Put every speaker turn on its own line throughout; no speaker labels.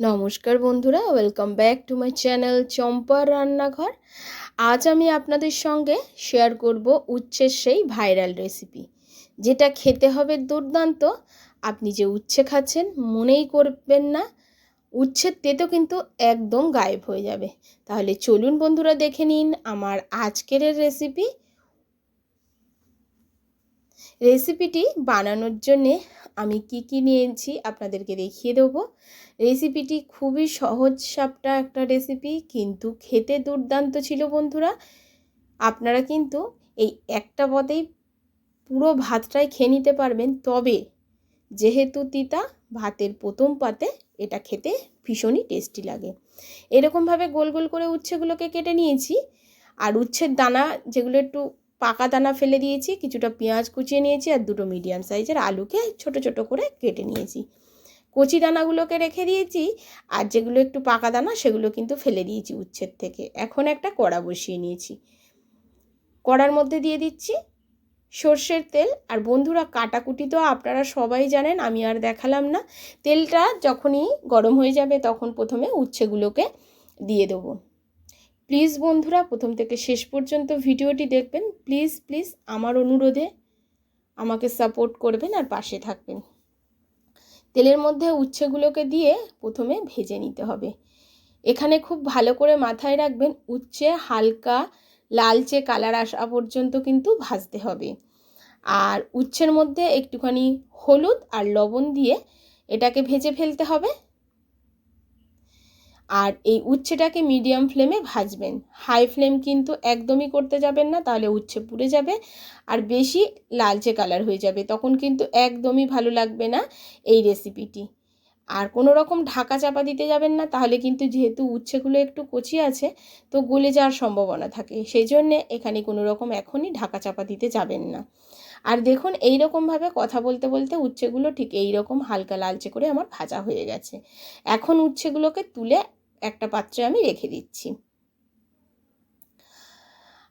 নমস্কার বন্ধুরা welcome back to my channel চম্পার রান্নাঘর। আজ আমি আপনাদের সঙ্গে শেয়ার করব উচ্ছের সেই ভাইরাল রেসিপি যেটা খেতে হবে দুর্দান্ত। আপনি যে উচ্ছে খাচ্ছেন, মনেই করবেন না। উচ্ছের তেতো কিন্তু একদম গায়েব হয়ে যাবে। তাহলে চলুন বন্ধুরা দেখে নিন আমার আজকের রেসিপি রেসিপিটি বানানোর জন্যে আমি কি কি নিয়েছি আপনাদেরকে দেখিয়ে দেবো। রেসিপিটি খুবই সহজ সাপটা একটা রেসিপি, কিন্তু খেতে দুর্দান্ত ছিল বন্ধুরা। আপনারা কিন্তু এই একটা পদেই পুরো ভাতটাই খেয়ে নিতে পারবেন। তবে যেহেতু তিতা, ভাতের প্রথম পাতে এটা খেতে ভীষণই টেস্টি লাগে। এরকমভাবে গোল গোল করে উচ্ছেগুলোকে কেটে নিয়েছি। আর উচ্ছের দানা যেগুলো একটু পাকা দানা ফেলে দিয়েছি, কিছুটা পেঁয়াজ কুচিয়ে নিয়েছি আর দুটো মিডিয়াম সাইজের আলুকে ছোট ছোট করে কেটে নিয়েছি। কচি দানাগুলোকে রেখে দিয়েছি আর যেগুলো একটু পাকা দানা সেগুলো কিন্তু ফেলে দিয়েছি উচ্ছের থেকে। এখন একটা কড়া বসিয়ে নিয়েছি। কড়ার মধ্যে দিয়ে দিচ্ছি সর্ষের তেল। আর বন্ধুরা, কাটাকুটি তো আপনারা সবাই জানেন, আমি আর দেখালাম না। তেলটা যখনই গরম হয়ে যাবে তখন প্রথমে উচ্ছেগুলোকে দিয়ে দেবো। প্লিজ বন্ধুরা, প্রথম থেকে শেষ পর্যন্ত ভিডিওটি দেখবেন। প্লিজ প্লিজ আমার অনুরোধে আমাকে সাপোর্ট করবেন আর পাশে থাকবেন। তেলের মধ্যে উচ্ছেগুলোকে দিয়ে প্রথমে ভেজে নিতে হবে। এখানে খুব ভালো করে মাথায় রাখবেন, উচ্ছে হালকা লালচে কালার আসা পর্যন্ত কিন্তু ভাজতে হবে। আর উচ্ছের মধ্যে একটুখানি হলুদ আর লবণ দিয়ে এটাকে ভেজে ফেলতে হবে। আর এই উচ্ছেটাকে মিডিয়াম ফ্লেমে ভাজবেন। হাই ফ্লেম কিন্তু একদমই করতে যাবেন না, তাহলে উচ্ছে পুড়ে যাবে আর বেশি লালচে কালার হয়ে যাবে। তখন কিন্তু একদমই ভালো লাগবে না এই রেসিপিটি আর কোনো রকম ঢাকা চাপা দিতে যাবেন না, তাহলে কিন্তু যেহেতু উচ্ছেগুলো একটু কচি আছে, তো গলে যাওয়ার সম্ভাবনা থাকে। সেই জন্যে এখানে কোনো রকম এখনই ঢাকা চাপা দিতে যাবেন না। আর দেখুন এই রকমভাবে কথা বলতে বলতে উচ্ছেগুলো ঠিক এই রকম হালকা লালচে করে আমার ভাজা হয়ে গেছে। এখন উচ্ছেগুলোকে তুলে একটা পাত্রে আমি রেখে দিচ্ছি।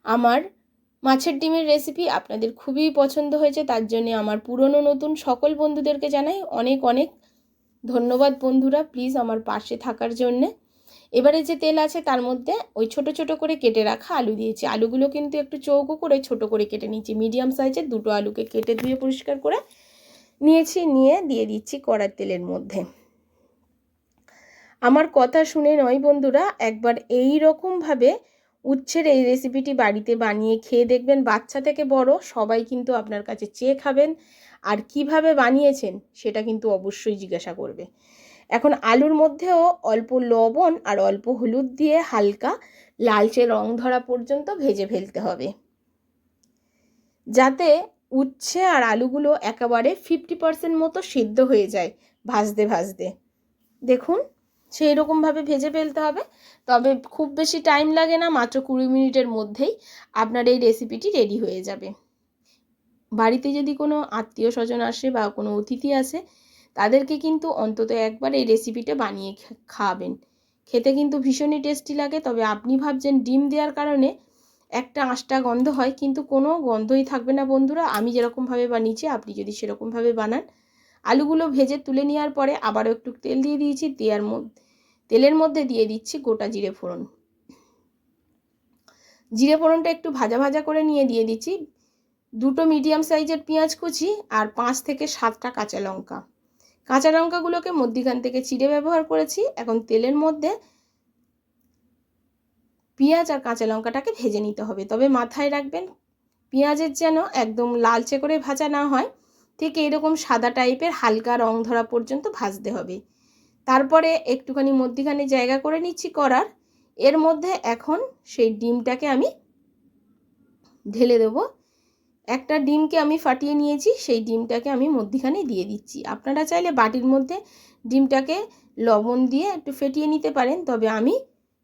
আমার মাছের ডিমের রেসিপি আপনাদের খুবই পছন্দ হয়েছে, তার জন্য আমার পুরনো নতুন সকল বন্ধুদেরকে জানাই অনেক অনেক ধন্যবাদ বন্ধুরা প্লিজ আমার পাশে থাকার জন্যে। এবারে যে তেল আছে তার মধ্যে ওই ছোট ছোট করে কেটে রাখা আলু দিয়েছি। আলুগুলো কিন্তু একটু চৌকো করে ছোট করে কেটে নিচ্ছি মিডিয়াম সাইজের দুটো আলুকে কেটে ধুয়ে পরিষ্কার করে নিয়েছি, নিয়ে দিয়ে দিচ্ছি কড়ার তেলের মধ্যে। আমার কথা শুনে নয় বন্ধুরা, একবার এই রকমভাবে উচ্ছের এই রেসিপিটি বাড়িতে বানিয়ে খেয়ে দেখবেন। বাচ্চা থেকে বড়, সবাই কিন্তু আপনার কাছে চেয়ে খাবেন। আর কীভাবে বানিয়েছেন, সেটা কিন্তু অবশ্যই জিজ্ঞাসা করবে। এখন আলুর মধ্যেও অল্প লবণ আর অল্প হলুদ দিয়ে হালকা লালচে রং ধরা পর্যন্ত ভেজে ফেলতে হবে। যাতে উচ্ছে আর আলুগুলো একেবারে ফিফটি পার্সেন্ট মতো সিদ্ধ হয়ে যায়, ভাজতে ভাজতে। দেখুন। সেই রকমভাবে ভেজে ফেলতে হবে। তবে খুব বেশি টাইম লাগে না, মাত্র কুড়ি মিনিটের মধ্যেই আপনার এই রেসিপিটি রেডি হয়ে যাবে। বাড়িতে যদি কোনো আত্মীয় স্বজন আসে বা কোনো অতিথি আসে, তাদেরকে কিন্তু অন্তত একবার এই রেসিপিটা বানিয়ে খাওয়াবেন। খেতে কিন্তু ভীষণই টেস্টি লাগে, তবে আপনি ভাবছেন ডিম দেওয়ার কারণে একটা আঁশটা গন্ধ হয়, কিন্তু কোনো গন্ধই থাকবে না বন্ধুরা। আমি যেরকমভাবে বানিয়েছি, আপনি যদি সেরকমভাবে বানান আলুগুলো ভেজে তুলে নেওয়ার পরে আবারও একটু তেল দিয়ে দিয়েছি, দেওয়ার মধ্যে তেলের মধ্যে দিয়ে দিচ্ছি গোটা জিরে ফোড়ন। জিরে ফোড়নটা একটু ভাজা ভাজা করে নিয়ে দিয়ে দিচ্ছি। দুটো মিডিয়াম সাইজের পেঁয়াজ কুচি আর পাঁচ থেকে সাতটা কাঁচা লঙ্কা। কাঁচা লঙ্কাগুলোকে মধ্যিখান থেকে চিড়ে ব্যবহার করেছি। এখন তেলের মধ্যে পেঁয়াজ আর কাঁচা লঙ্কাটাকে ভেজে নিতে হবে। তবে মাথায় রাখবেন, পেঁয়াজের যেন একদম লালচে করে ভাজা না হয় ঠিক এরকম সাদা টাইপের হালকা রং ধরা পর্যন্ত ভাজতে হবে। তারপরে একটুখানি মধ্যিখানে জায়গা করে নিচ্ছি করার। এর মধ্যে এখন সেই ডিমটাকে আমি ঢেলে দেবো। একটা ডিমকে আমি ফাটিয়ে নিয়েছি, সেই ডিমটাকে আমি মধ্যিখানে দিয়ে দিচ্ছি। আপনারা চাইলে বাটির মধ্যে ডিমটাকে লবণ দিয়ে একটু ফেটিয়ে নিতে পারেন, তবে আমি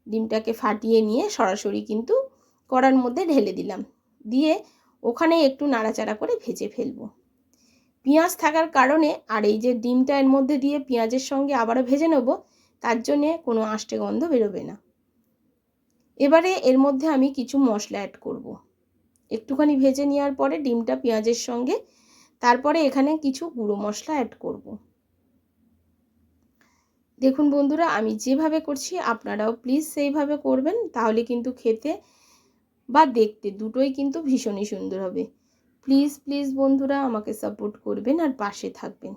ডিমটাকে ফাটিয়ে নিয়ে সরাসরি কিন্তু কড়ার মধ্যে ঢেলে দিলাম। দিয়ে ওখানে একটু নাড়াচাড়া করে ভেজে ফেলব। পেঁয়াজ থাকার কারণে আর এই যে ডিমটা এর মধ্যে দিয়ে পেঁয়াজের সঙ্গে আবারও ভেজে নেব, তার জন্যে কোনো আষ্টে গন্ধ বেরোবে না এবারে এর মধ্যে আমি কিছু মশলা অ্যাড করব। একটুখানি ভেজে নেওয়ার পরে ডিমটা পেঁয়াজের সঙ্গে, তারপরে এখানে কিছু গুঁড়ো মশলা অ্যাড করব। দেখুন বন্ধুরা, আমি যেভাবে করছি, আপনারাও প্লিজ সেইভাবে করবেন, তাহলে কিন্তু খেতে বা দেখতে দুটোই কিন্তু ভীষণই সুন্দর হবে প্লিজ প্লিজ বন্ধুরা আমাকে সাপোর্ট করবেন আর পাশে থাকবেন।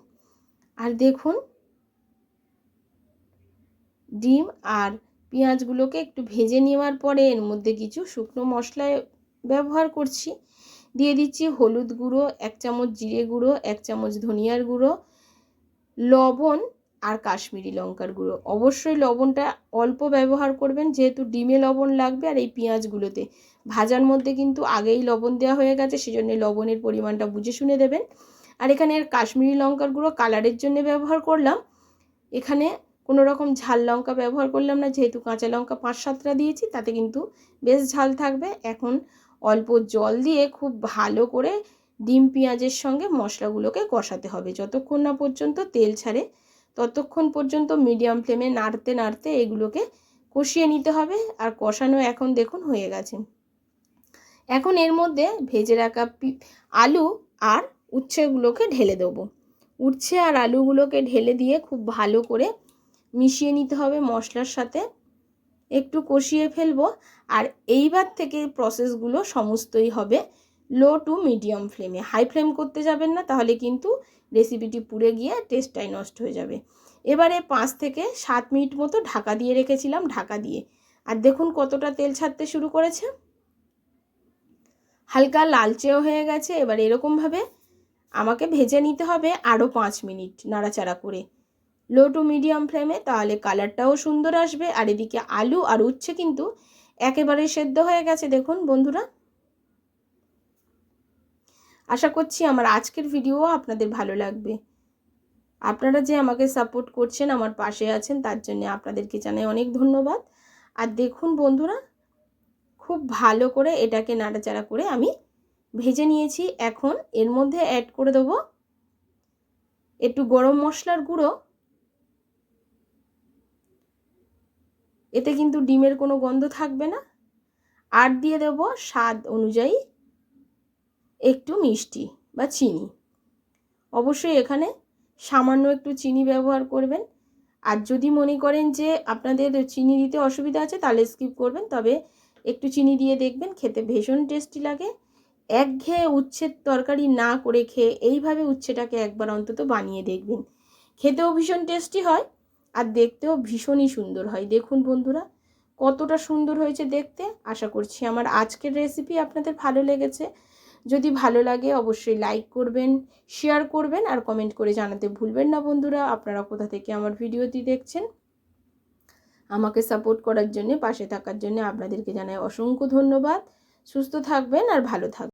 আর দেখুন, ডিম আর পেঁয়াজগুলোকে একটু ভেজে নেওয়ার পরে এর মধ্যে কিছু শুকনো মশলা ব্যবহার করছি। দিয়ে দিচ্ছি হলুদ গুঁড়ো, এক চামচ জিরে গুঁড়ো, এক চামচ ধনিয়ার গুঁড়ো, লবণ আর কাশ্মীরি লঙ্কার গুঁড়ো। অবশ্যই লবণটা অল্প ব্যবহার করবেন, যেহেতু ডিমে লবণ লাগবে আর এই পেঁয়াজগুলোতে। ভাজার মধ্যে কিন্তু আগেই লবণ দেওয়া হয়ে গেছে, সেজন্য লবণের পরিমাণটা বুঝে শুনে দেবেন। আর এখানে কাশ্মীরি লঙ্কার গুঁড়ো কালারের জন্য ব্যবহার করলাম। এখানে কোনো রকম ঝাল লঙ্কা ব্যবহার করলাম না, যেহেতু কাঁচা লঙ্কা পাঁচ সাতটা দিয়েছি, তাতে কিন্তু বেশ ঝাল থাকবে। এখন অল্প জল দিয়ে খুব ভালো করে ডিম পেঁয়াজের সঙ্গে মশলাগুলোকে কষাতে হবে। যতক্ষণ না পর্যন্ত তেল ছাড়ে ততক্ষণ পর্যন্ত মিডিয়াম ফ্লেমে নাড়তে নাড়তে এগুলোকে কষিয়ে নিতে হবে। আর কষানো এখন দেখুন হয়ে গেছে। এখন এর মধ্যে ভেজে রাখা আলু আর উচ্ছেগুলোকে ঢেলে দেবো। উচ্ছে আর আলুগুলোকে ঢেলে দিয়ে খুব ভালো করে মিশিয়ে নিতে হবে মশলার সাথে। একটু কষিয়ে ফেলব। আর এইবার থেকে প্রসেসগুলো সমস্তই হবে। লো টু মিডিয়াম ফ্লেমে। হাই ফ্লেম করতে যাবেন না, তাহলে কিন্তু রেসিপিটি পুড়ে গিয়ে টেস্টটাই নষ্ট হয়ে যাবে। এবারে পাঁচ থেকে সাত মিনিট মতো ঢাকা দিয়ে রেখেছিলাম, ঢাকা দিয়ে। আর দেখুন কতটা তেল ছাড়তে শুরু করেছে। হালকা লালচেও হয়ে গেছে, এবার এরকমভাবে আমাকে ভেজে নিতে হবে আরও পাঁচ মিনিট নাড়াচাড়া করে। লো টু মিডিয়াম ফ্লেমে, তাহলে কালারটাও সুন্দর আসবে। আর এদিকে আলু আর উচ্ছে কিন্তু একেবারে সেদ্ধ হয়ে গেছে। দেখুন বন্ধুরা আশা করছি আমার আজকের ভিডিও আপনাদের ভালো লাগবে। আপনারা যে আমাকে সাপোর্ট করছেন, আমার পাশে আছেন, তার জন্য আপনাদেরকে জানাই অনেক ধন্যবাদ। আর দেখুন বন্ধুরা, খুব ভালো করে এটাকে নাড়াচাড়া করে আমি ভেজে নিয়েছি। এখন এর মধ্যে অ্যাড করে দেবো একটু গরম মশলার গুঁড়ো। এতে কিন্তু ডিমের কোনো গন্ধ থাকবে না। আর দিয়ে দেব স্বাদ অনুযায়ী একটু মিষ্টি বা চিনি। অবশ্যই এখানে সামান্য একটু চিনি ব্যবহার করবেন। আর যদি মনে করেন যে আপনাদের চিনি দিতে অসুবিধা আছে, তাহলে স্কিপ করবেন। তবে একটু চিনি দিয়ে দেখবেন, খেতে ভীষণ টেস্টি লাগে। একঘেয়ে উচ্ছের তরকারি না করে খেয়ে এইভাবে উচ্ছেটাকে একবার অন্তত বানিয়ে দেখবেন। খেতেও ভীষণ টেস্টি হয় আর দেখতেও ভীষণই সুন্দর হয়। দেখুন বন্ধুরা, কতটা সুন্দর হয়েছে দেখতে। আশা করছি আমার আজকের রেসিপি আপনাদের ভালো লেগেছে। যদি ভালো লাগে অবশ্যই লাইক করবেন শেয়ার করবেন আর কমেন্ট করে জানাতে ভুলবেন না বন্ধুরা। আপনারা কোথা থেকে আমার ভিডিওটি দেখছেন? আমাকে সাপোর্ট করার জন্য, পাশে থাকার জন্য আপনাদেরকে জানাই অসংখ্য ধন্যবাদ। সুস্থ থাকবেন আর ভালো থাকবেন।